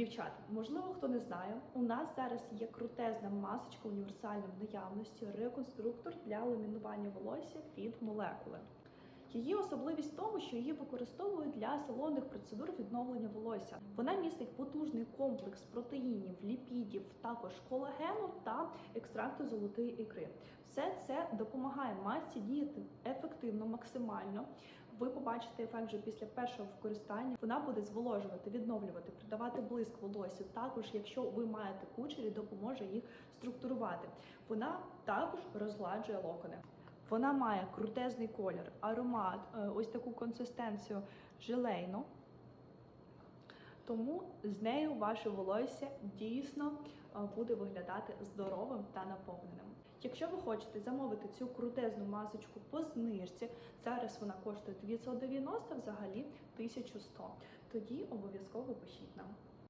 Дівчата, можливо, хто не знає, у нас зараз є крутезна масочка універсальна в наявності, реконструктор для ламінування волосся від молекули. Її особливість в тому, що її використовують для салонних процедур відновлення волосся. Вона містить потужний комплекс протеїнів, ліпідів, також колагену та екстракту золотої ікри. Все це допомагає масці діяти ефективно, максимально. Ви побачите ефект вже після першого використання. Вона буде зволожувати, відновлювати, придавати блиск волосся. Також, якщо ви маєте кучері, допоможе їх структурувати. Вона також розгладжує локони. Вона має крутезний колір, аромат, е, ось таку консистенцію желейну. Тому з нею ваше волосся дійсно е, буде виглядати здоровим та наповненим. Якщо ви хочете замовити цю крутезну масочку по знижці, зараз вона коштує 990, взагалі 1100, тоді обов'язково пишіть нам.